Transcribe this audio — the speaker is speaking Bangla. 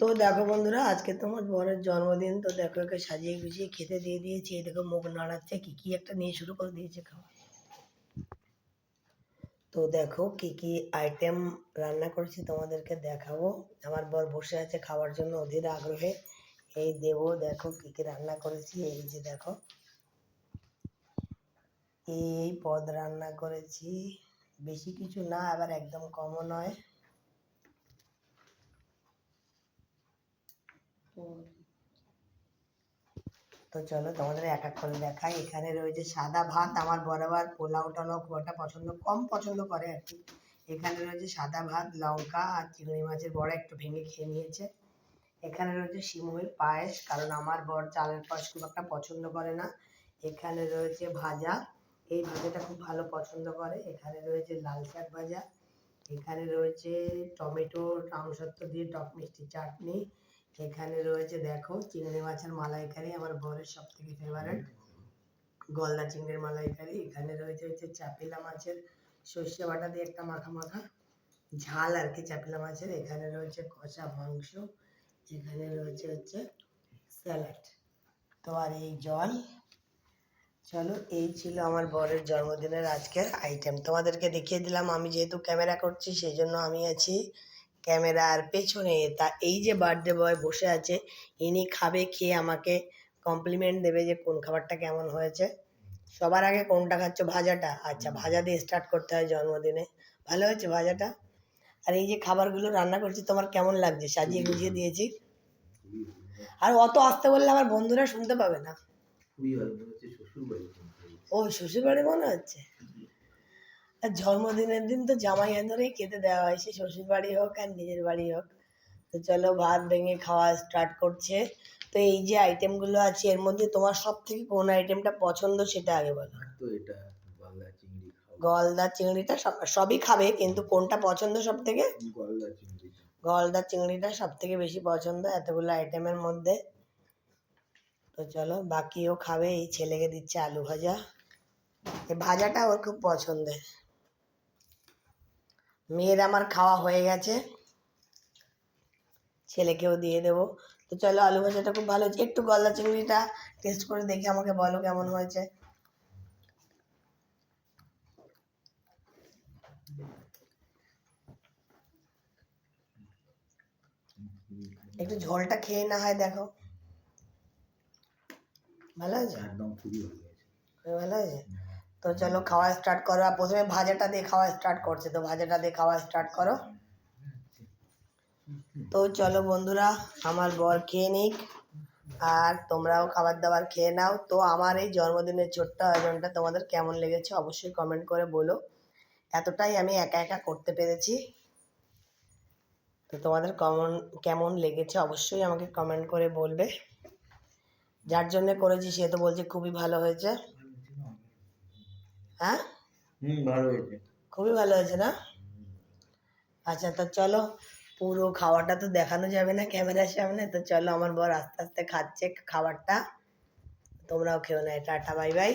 তো দেখো বন্ধুরা, আজকে তোমার বরের জন্মদিন, তো দেখো একে সাজিয়ে গুছিয়ে খেতে দিয়ে দিয়েছি। এই দেখো মুখ নাড়াচ্ছে, কি কি একটা নিয়ে শুরু করে দিয়েছে খাওয়া। তো দেখো কি কি আইটেম রান্না করেছি তোমাদেরকে দেখাবো। আমার বর বসে আছে খাওয়ার জন্য, অধীর আগ্রহে। এই দেবো, দেখো কি কি রান্না করেছি, এই যে দেখো। এই পদ রান্না করেছি। বেশি কিছু না, আবার একদম কমও নয়। তো চলো তোমাদের এক এক করে দেখাই। এখানে রয়েছে সাদা ভাত, আমার বরাবর পোলাও টোলাও খুব একটা পছন্দ, কম পছন্দ করে আর কি। এখানে রয়েছে সাদা ভাত, লঙ্কা আর চিংড়ি মাছের বড় একটু ভেঙে খেয়ে নিয়েছে। এখানে রয়েছে সিমুইর পায়েস, কারণ আমার বর চালের পায়েস খুব একটা পছন্দ করে না। এখানে রয়েছে ভাজা, এই ভাজাটা খুব ভালো পছন্দ করে। এখানে রয়েছে লাল শাক ভাজা, এখানে রয়েছে টমেটো আমসত্ব দিয়ে টক মিষ্টি চাটনি এখানে রয়েছে দেখো চিংড়ি মাছের মালাইকারি আমার বরের সব থেকে ফেভারেট গলদা চিংড়ির মালাইকারি, এখানে রয়েছে হচ্ছে চাপিলা মাছের সর্ষে বাটা দিয়ে একটা মাখা মাখা ঝাল আর কি চাপিলা মাছের। এখানে রয়েছে কষা মাংস, এখানে রয়েছে হচ্ছে স্যালাড তো আর এই জল, চলো এই ছিল আমার বরের জন্মদিনের আজকের আইটেম তোমাদেরকে দেখিয়ে দিলাম, আমি যেহেতু ক্যামেরা করছি সেই জন্য আমি আছি। ক্যামেরার পেছনে তা এই যে বার্থডে বয় বসে আছে ইনি খাবে খেয়ে আমাকে কমপ্লিমেন্ট দেবে যে কোন খাবারটা কেমন হয়েছে। সবার আগে কোনটা খাচ্ছ? ভাজাটা। আচ্ছা ভাজা দিয়ে স্টার্ট করতে হয় জন্মদিনে। ভালো হয়েছে ভাজাটা? আর এই যে খাবারগুলো রান্না করছি তোমার কেমন লাগছে? সাজিয়ে গুজিয়ে দিয়েছি। আর অত আসতে বললে আমার বন্ধুরা শুনতে পাবে না। ও শ্বশুর বাড়ি মনে হচ্ছে? আর জন্মদিনের দিন তো জামাই ধরেই খেতে দেওয়া হয় সে শ্বশুর বাড়ি হোক আর নিজের বাড়ি হোক। তো চলো ভাত ভেঙে খাওয়া স্টার্ট করছে। তো এই যে আইটেমগুলো আছে এর মধ্যে তোমার সব থেকে কোন আইটেমটা পছন্দ সেটা আগে বলো। তো এটা গলদা চিংড়ি গলদা চিংড়িটা সব সবই খাবে কিন্তু কোনটা পছন্দ সব থেকে গলদা চিংড়ি গলদা চিংড়িটা সব থেকে বেশি পছন্দ এতগুলো আইটেমের মধ্যে। তো চলো বাকিও খাবে এই ছেলেকে দিচ্ছে আলু ভাজা। এই ভাজাটা ওর খুব পছন্দের। মেয়ের আমার খাওয়া হয়ে গেছে। ছেলেকেও দিয়ে দেবো। তো চলো আলু ভাজাটা খুব ভালো হয়েছে। একটু গলদা চিংড়িটা টেস্ট করে দেখে আমাকে বলো কেমন হয়েছে। একটু ঝোলটা খেয়ে না হয় দেখো। ভালো আছে একদম খুবই ভালো হয়েছে ভালো আছে তো চলো খাওয়া স্টার্ট করো। আর প্রথমে ভাজাটা দিয়ে খাওয়া স্টার্ট করছে। তো ভাজাটা দিয়ে খাওয়া স্টার্ট করো। তো চলো বন্ধুরা, আমার বর খেয়ে নিক। আর তোমরাও খাবার দাবার খেয়ে নাও। তো আমার এই জন্মদিনের ছোট্ট আয়োজনটা তোমাদের কেমন লেগেছে অবশ্যই কমেন্ট করে বলো। এতটাই আমি একা একা করতে পেরেছি। তো তোমাদের কমন, কেমন লেগেছে অবশ্যই আমাকে কমেন্ট করে বলবে। যার জন্য করেছি সে তো বলছে খুবই ভালো হয়েছে। হ্যাঁ? হুম ভালো হয়েছে। খুবই ভালো হয়েছে না? আচ্ছা তো চলো পুরো খাওয়াটা তো দেখানো যাবে না ক্যামেরার সামনে। তো চলো আমার বর আস্তে আস্তে খাচ্ছে খাবারটা। তোমরাও খেও না টাটা বাই বাই।